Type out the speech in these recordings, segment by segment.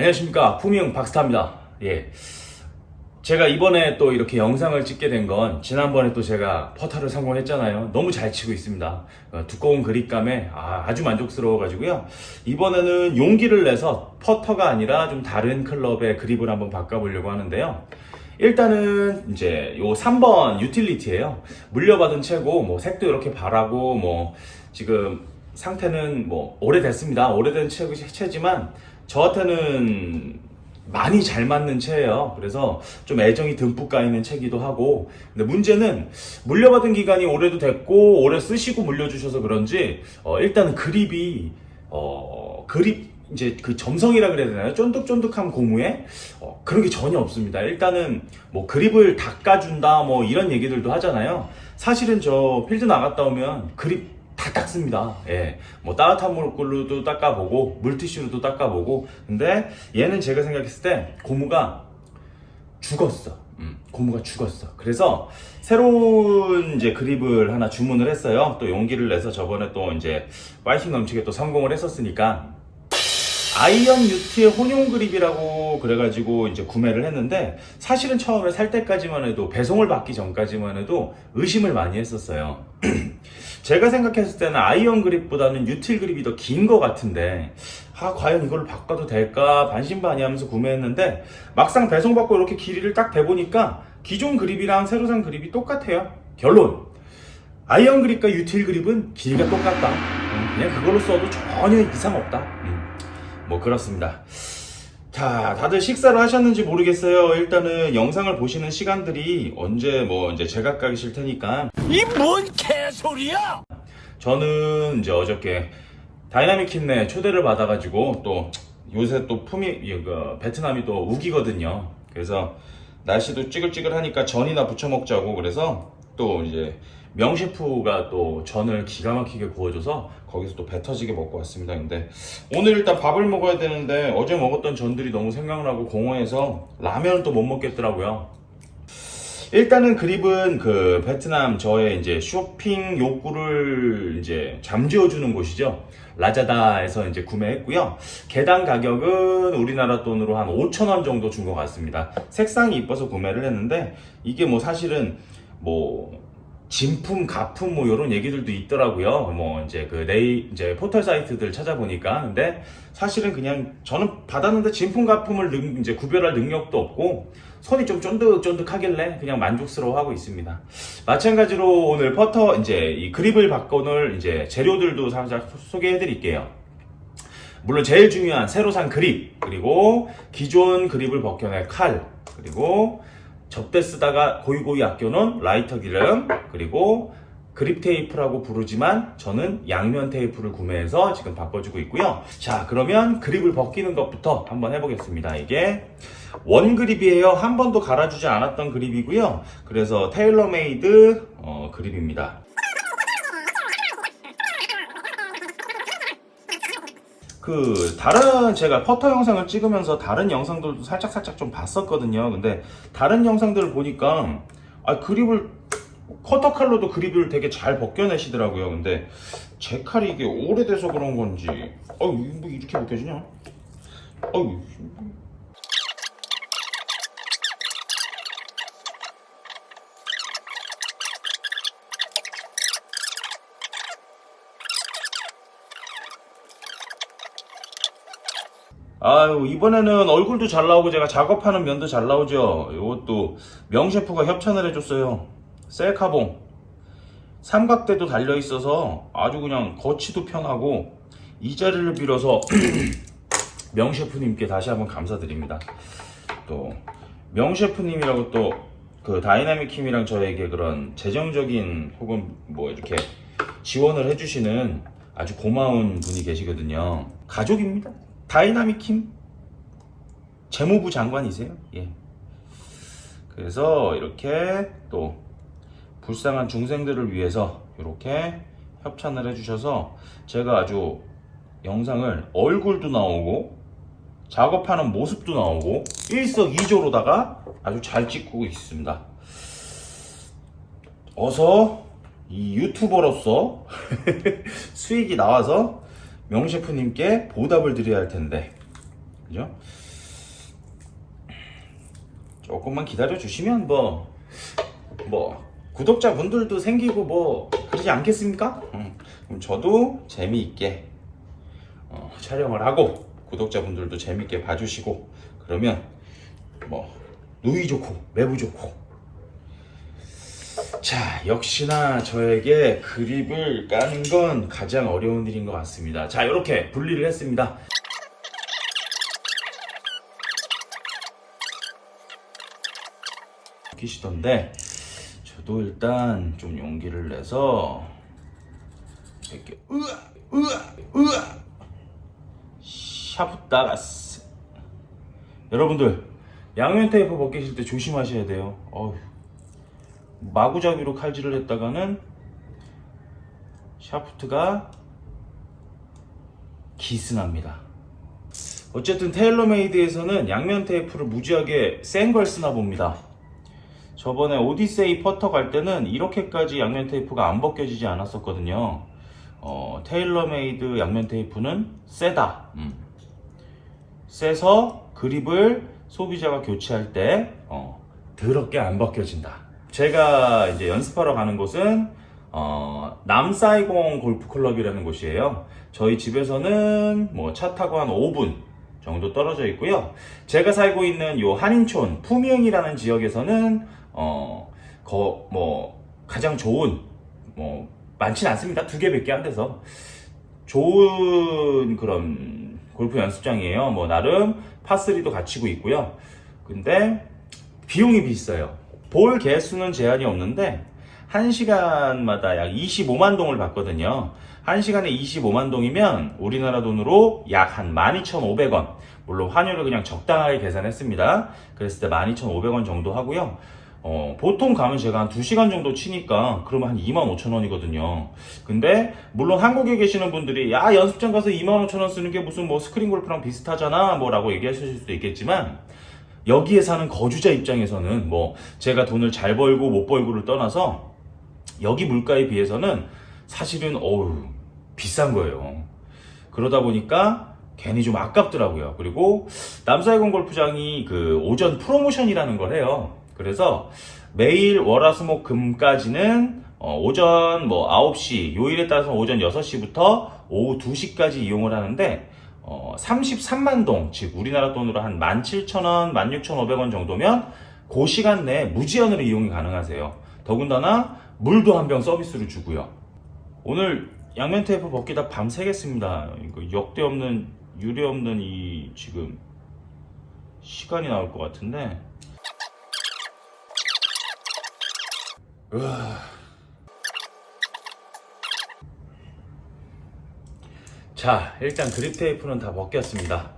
안녕하십니까 품위형 박스타입니다. 예. 제가 이번에 또 이렇게 영상을 찍게 된 건 지난번에 또 제가 퍼터를 성공했잖아요. 너무 잘 치고 있습니다. 어, 두꺼운 그립감에 아, 주 만족스러워 가지고요. 이번에는 용기를 내서 퍼터가 아니라 좀 다른 클럽의 그립을 한번 바꿔보려고 하는데요. 일단은 이제 요 3번 유틸리티예요. 물려받은 채고 뭐 색도 이렇게 바라고 뭐 지금 상태는 뭐 오래됐습니다. 오래된 채, 채지만 저한테는 많이 잘 맞는 채예요. 그래서 좀 애정이 듬뿍 가 있는 채기도 하고. 근데 문제는 물려받은 기간이 오래도 됐고 오래 쓰시고 물려주셔서 그런지 어, 일단은 그립이 어, 그립 이제 그 점성이라 그래야 되나요? 쫀득쫀득한 고무에 어, 그런 게 전혀 없습니다. 일단은 뭐 그립을 닦아준다 뭐 이런 얘기들도 하잖아요. 사실은 저 필드 나갔다 오면 그립 다 닦습니다. 예. 뭐 따뜻한 물로도 닦아보고 물티슈로도 닦아보고 근데 얘는 제가 생각했을 때 고무가 죽었어. 음, 고무가 죽었어. 그래서 새로운 이제 그립을 하나 주문을 했어요. 또 용기를 내서 저번에 또 이제 파이팅 넘치게 또 성공을 했었으니까 아이언 유티의 혼용 그립이라고 그래가지고 이제 구매를 했는데 사실은 처음에 살 때까지만 해도 배송을 받기 전까지만 해도 의심을 많이 했었어요. 제가 생각했을 때는 아이언 그립보다는 유틸 그립이 더 긴 것 같은데 아 과연 이걸 바꿔도 될까 반신반의하면서 구매했는데 막상 배송받고 이렇게 길이를 딱 대보니까 기존 그립이랑 새로 산 그립이 똑같아요. 결론 아이언 그립과 유틸 그립은 길이가 똑같다. 음, 그냥 그걸로 써도 전혀 이상 없다. 음, 뭐 그렇습니다. 자, 다들 식사를 하셨는지 모르겠어요. 일단은 영상을 보시는 시간들이 언제 뭐 이제 제각각이실 테니까 이 뭔 개소리야! 저는 이제 어저께 다이나믹 킴네 초대를 받아가지고 또 요새 또 품이 그 베트남이 또 우기거든요. 그래서 날씨도 찌글찌글하니까 전이나 부쳐 먹자고 그래서 또 이제 명 셰프가 또 전을 기가 막히게 구워줘서 거기서 또 배 터지게 먹고 왔습니다. 근데 오늘 일단 밥을 먹어야 되는데 어제 먹었던 전들이 너무 생각나고 공허해서 라면은 또못 먹겠더라고요. 일단은 그립은 그 베트남 저의 이제 쇼핑 욕구를 이제 잠재워 주는 곳이죠. 라자다에서 이제 구매했고요. 개당 가격은 우리나라 돈으로 한 5,000원 정도 준 것 같습니다. 색상이 이뻐서 구매를 했는데 이게 뭐 사실은 뭐 진품, 가품 뭐 이런 얘기들도 있더라고요. 뭐 이제 그 네이 이제 포털 사이트들 찾아보니까 근데 사실은 그냥 저는 받았는데 진품 가품을 능- 이제 구별할 능력도 없고 손이 좀 쫀득쫀득하길래 그냥 만족스러워하고 있습니다. 마찬가지로 오늘 퍼터 이제 이 그립을 바꿔놓을 이제 재료들도 살짝 소개해드릴게요. 물론 제일 중요한 새로 산 그립 그리고 기존 그립을 벗겨낼 칼 그리고 접대 쓰다가 고이고이 아껴놓은 라이터 기름 그리고 그립 테이프라고 부르지만 저는 양면 테이프를 구매해서 지금 바꿔주고 있고요. 자 그러면 그립을 벗기는 것부터 한번 해보겠습니다. 이게 원 그립이에요. 한 번도 갈아주지 않았던 그립이고요. 그래서 테일러메이드 어, 그립입니다. 그 다른 제가 퍼터 영상을 찍으면서 다른 영상들도 살짝 살짝 좀 봤었거든요. 근데 다른 영상들을 보니까 아 그립을 커터 칼로도 그립을 되게 잘 벗겨내시더라고요. 근데 제 칼이 이게 오래돼서 그런 건지 어뭐 이렇게 벗겨지냐? 어우 아유 이번에는 얼굴도 잘 나오고 제가 작업하는 면도 잘 나오죠 이것도 명셰프가 협찬을 해줬어요 셀카봉 삼각대도 달려 있어서 아주 그냥 거치도 편하고 이 자리를 빌어서 명셰프님께 다시 한번 감사드립니다 또 명셰프님이라고 또 그 다이나믹 힘이랑 저에게 그런 재정적인 혹은 뭐 이렇게 지원을 해주시는 아주 고마운 분이 계시거든요. 가족입니다. 다이나믹 힘 재무부 장관이세요. 예. 그래서 이렇게 또 불쌍한 중생들을 위해서 이렇게 협찬을 해주셔서 제가 아주 영상을 얼굴도 나오고 작업하는 모습도 나오고 일석이조로다가 아주 잘 찍고 있습니다. 어서 이 유튜버로서 수익이 나와서 명셰프님께 보답을 드려야 할 텐데 그죠? 조금만 기다려 주시면 뭐 뭐 구독자 분들도 생기고 뭐 그러지 않겠습니까? 음, 그럼 저도 재미있게 어, 촬영을 하고 구독자 분들도 재미있게 봐주시고 그러면 뭐 누이 좋고 매부 좋고 자, 역시나 저에게 그립을 까는 건 가장 어려운 일인 것 같습니다. 자, 이렇게 분리를 했습니다. 끼시던데 저도 일단 좀 용기를 내서 이렇게 으아 으아 으아 샤프 따가스 여러분들 양면 테이프 벗기실 때 조심하셔야 돼요 어휴 마구잡이로 칼질을 했다가는 샤프트가 기스납니다 어쨌든 테일러메이드에서는 양면 테이프를 무지하게 센 걸 쓰나 봅니다 저번에 오디세이 퍼터 갈 때는 이렇게까지 양면 테이프가 안 벗겨지지 않았었거든요. 어, 테일러메이드 양면 테이프는 세다. 음. 세서 그립을 소비자가 교체할 때 어, 더럽게 안 벗겨진다. 제가 이제 연습하러 가는 곳은 어, 남사이공 골프클럽이라는 곳이에요. 저희 집에서는 뭐 차 타고 한 5분 정도 떨어져 있고요. 제가 살고 있는 요 한인촌 푸미흥이라는 지역에서는 어, 거, 뭐 가장 좋은 뭐 많진 않습니다. 두 개밖에 안 돼서 좋은 그런 골프 연습장이에요. 뭐 나름 파3도 갖추고 있고요. 근데 비용이 비싸요. 볼 개수는 제한이 없는데 1시간마다 약 25만 동을 받거든요. 1시간에 25만 동이면 우리나라 돈으로 약 한 12,500원. 물론 환율을 그냥 적당하게 계산했습니다. 그랬을 때 12,500원 정도 하고요. 어, 보통 가면 제가 한 2시간 정도 치니까 그러면 한 25,000원이거든요. 근데 물론 한국에 계시는 분들이 야 연습장 가서 25,000원 쓰는 게 무슨 뭐 스크린 골프랑 비슷하잖아 뭐라고 얘기하실 수도 있겠지만 여기에 사는 거주자 입장에서는 뭐 제가 돈을 잘 벌고 못 벌고를 떠나서 여기 물가에 비해서는 사실은 어우 비싼 거예요. 그러다 보니까 괜히 좀 아깝더라고요. 그리고 남사이공 골프장이 그 오전 프로모션이라는 걸 해요. 그래서 매일 월화수목 금까지는 어, 오전 뭐 9시, 요일에 따라서 오전 6시부터 오후 2시까지 이용을 하는데 어, 33만 동, 즉 우리나라 돈으로 한 17,000원, 16,500원 정도면 그 시간 내에 무제한으로 이용이 가능하세요. 더군다나 물도 한 병 서비스로 주고요. 오늘 양면 테이프 벗기다 밤 새겠습니다. 이거 역대 없는 유례 없는 이 지금 시간이 나올 것 같은데. 으아. 자, 일단 그립 테이프는 다 벗겼습니다.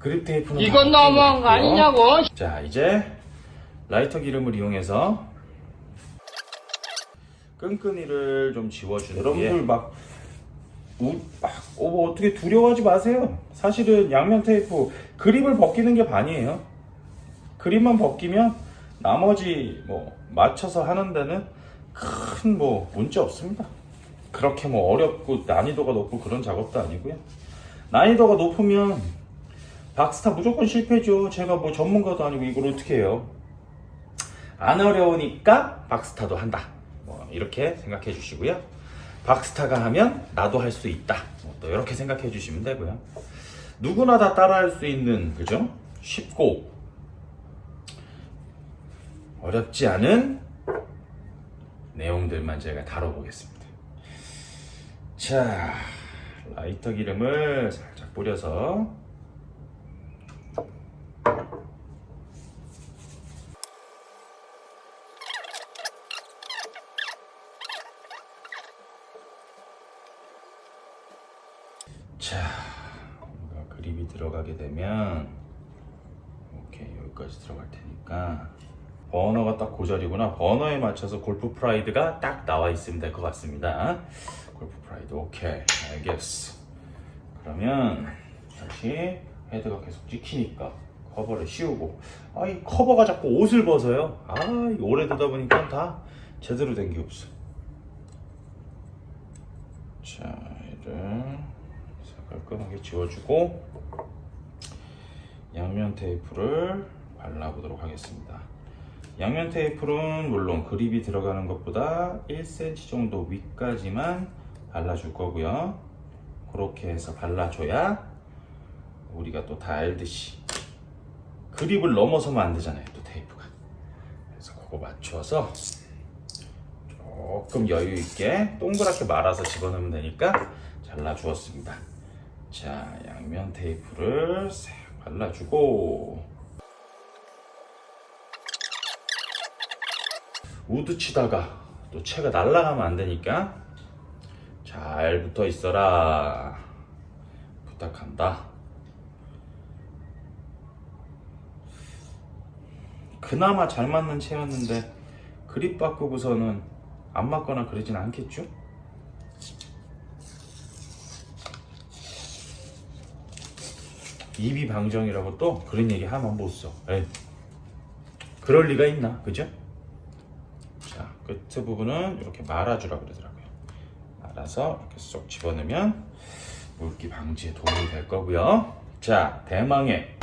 그립 테이프는 다 이건 너무한 거. 아니냐고. 자, 이제 라이터 기름을 이용해서 끈끈이를 좀 지워주는 여러분들 막, 우, 막 어, 뭐 어떻게 두려워하지 마세요. 사실은 양면 테이프 그립을 벗기는 게 반이에요. 그립만 벗기면 나머지 뭐 맞춰서 하는 데는 큰 뭐 문제 없습니다. 그렇게 뭐 어렵고 난이도가 높고 그런 작업도 아니고요. 난이도가 높으면 박스타 무조건 실패죠. 제가 뭐 전문가도 아니고 이걸 어떻게 해요? 안 어려우니까 박스타도 한다. 뭐 이렇게 생각해 주시고요. 박스타가 하면 나도 할 수 있다. 뭐 또 이렇게 생각해 주시면 되고요. 누구나 다 따라할 수 있는 그죠? 쉽고 어렵지 않은 내용들만 제가 다뤄보겠습니다. 자, 라이터 기름을 살짝 뿌려서 자, 뭔가 그립이 들어가게 되면 오케이 여기까지 들어갈 테니까 버너가 딱그 자리구나. 버너에 맞춰서 골프 프라이드가 딱 나와 있으면 될 것 같습니다. 골프 프라이드 오케이 알겠어. 그러면 다시 헤드가 계속 찍히니까 커버를 씌우고 아 이 커버가 자꾸 옷을 벗어요. 아 오래 두다 보니까 다 제대로 된 게 없어. 자 얘를 깔끔하게 지워주고 양면 테이프를 발라보도록 하겠습니다. 양면 테이프는 물론 그립이 들어가는 것보다 1cm 정도 위까지만 발라줄 거고요. 그렇게 해서 발라줘야 우리가 또 다 알듯이 그립을 넘어서면 안 되잖아요. 또 테이프가. 그래서 그거 맞춰서 조금 여유 있게 동그랗게 말아서 집어넣으면 되니까 잘라 주었습니다. 자, 양면 테이프를 싹 발라주고 우드 치다가 또 채가 날아가면 안 되니까 잘 붙어 있어라 부탁한다. 그나마 잘 맞는 채였는데 그립 바꾸고서는 안 맞거나 그러진 않겠죠? 입이 방정이라고 또 그런 얘기 하면 못 써. 에이. 그럴 리가 있나, 그죠? 자, 끝에 부분은 이렇게 말아주라 그러더라 말아서 이렇게 쏙 집어넣으면 물기 방지에 도움이 될 거고요. 자, 대망의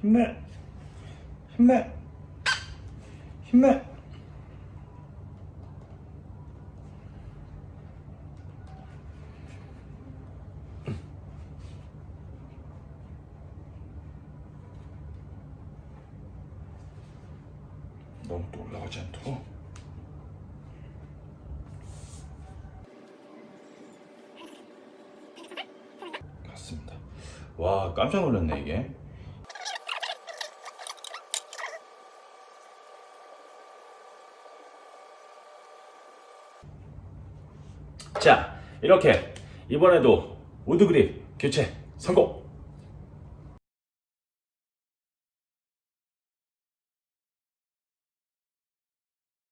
힘내. 힘내. 힘내. 너무 또 올라가지 않도록. 갔습니다. 와, 깜짝 놀랐네, 이게. 자, 이렇게 이번에도 우드 그립 교체 성공!